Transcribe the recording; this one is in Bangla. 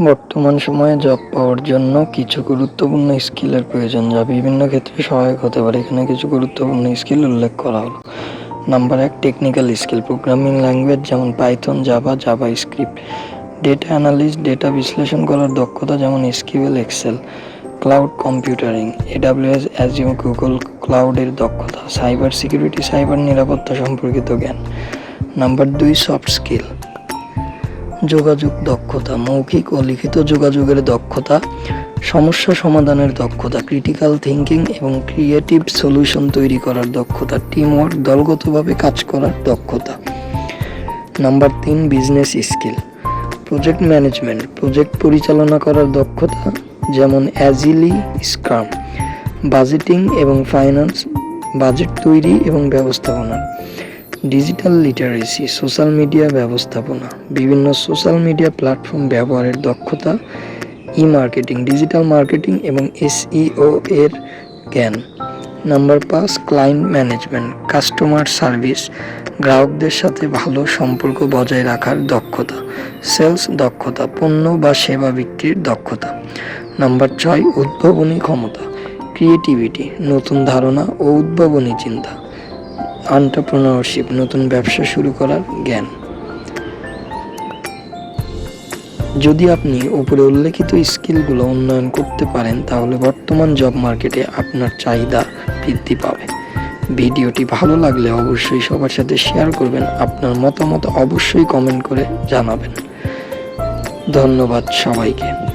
বর্তমান সময়ে জব পাওয়ার জন্য কিছু গুরুত্বপূর্ণ স্কিলের প্রয়োজন, যা বিভিন্ন ক্ষেত্রে সহায়ক হতে পারে। এখানে কিছু গুরুত্বপূর্ণ স্কিল উল্লেখ করা হলো। নাম্বার এক টেকনিক্যাল স্কিল প্রোগ্রামিং ল্যাঙ্গুয়েজ যেমন Python Java JavaScript data analyst data বিশ্লেষণ করার দক্ষতা যেমন SQL Excel cloud computing AWS Azure Google ক্লাউডের দক্ষতা সাইবার সিকিউরিটি সাইবার নিরাপত্তা সম্পর্কিত জ্ঞান। নাম্বার দুই সফট স্কিল যোগাযোগ দক্ষতা, মৌখিক ও লিখিত যোগাযোগের দক্ষতা, সমস্যা সমাধানের দক্ষতা ক্রিটিক্যাল থিঙ্কিং এবং ক্রিয়েটিভ সলিউশন তৈরি করার দক্ষতা টিমওয়ার্ক দলগতভাবে কাজ করার দক্ষতা। নাম্বার তিন business skill project management project পরিচালনা করার দক্ষতা, যেমন অ্যাজিলি স্ক্রাম বাজেটিং এবং ফাইন্যান্স বাজেট তৈরি এবং ব্যবস্থাপনা। ডিজিটাল লিটারেসি সোশ্যাল মিডিয়া ব্যবস্থাপনা, বিভিন্ন সোশ্যাল মিডিয়া প্ল্যাটফর্ম ব্যবহারের দক্ষতা ই মার্কেটিং ডিজিটাল মার্কেটিং এবং এসইও এর জ্ঞান। নাম্বার পাঁচ ক্লায়েন্ট ম্যানেজমেন্ট কাস্টমার সার্ভিস গ্রাহকদের সাথে ভালো সম্পর্ক বজায় রাখার দক্ষতা সেলস দক্ষতা, পণ্য বা সেবা বিক্রির দক্ষতা। নাম্বার ছয়, উদ্ভাবনী ক্ষমতা ক্রিয়েটিভিটি নতুন ধারণা ও উদ্ভাবনী চিন্তা। আন্টারপ্রেনারশিপ নতুন ব্যবসা শুরু করার জ্ঞান। যদি আপনি উপরে উল্লেখিত স্কিলগুলো উন্নয়ন করতে পারেন, তাহলে বর্তমান জব মার্কেটে আপনার চাহিদা বৃদ্ধি পাবে। ভিডিওটি ভালো লাগলে অবশ্যই সবার সাথে শেয়ার করবেন, আপনার মতামত অবশ্যই কমেন্ট করে জানাবেন। ধন্যবাদ সবাইকে।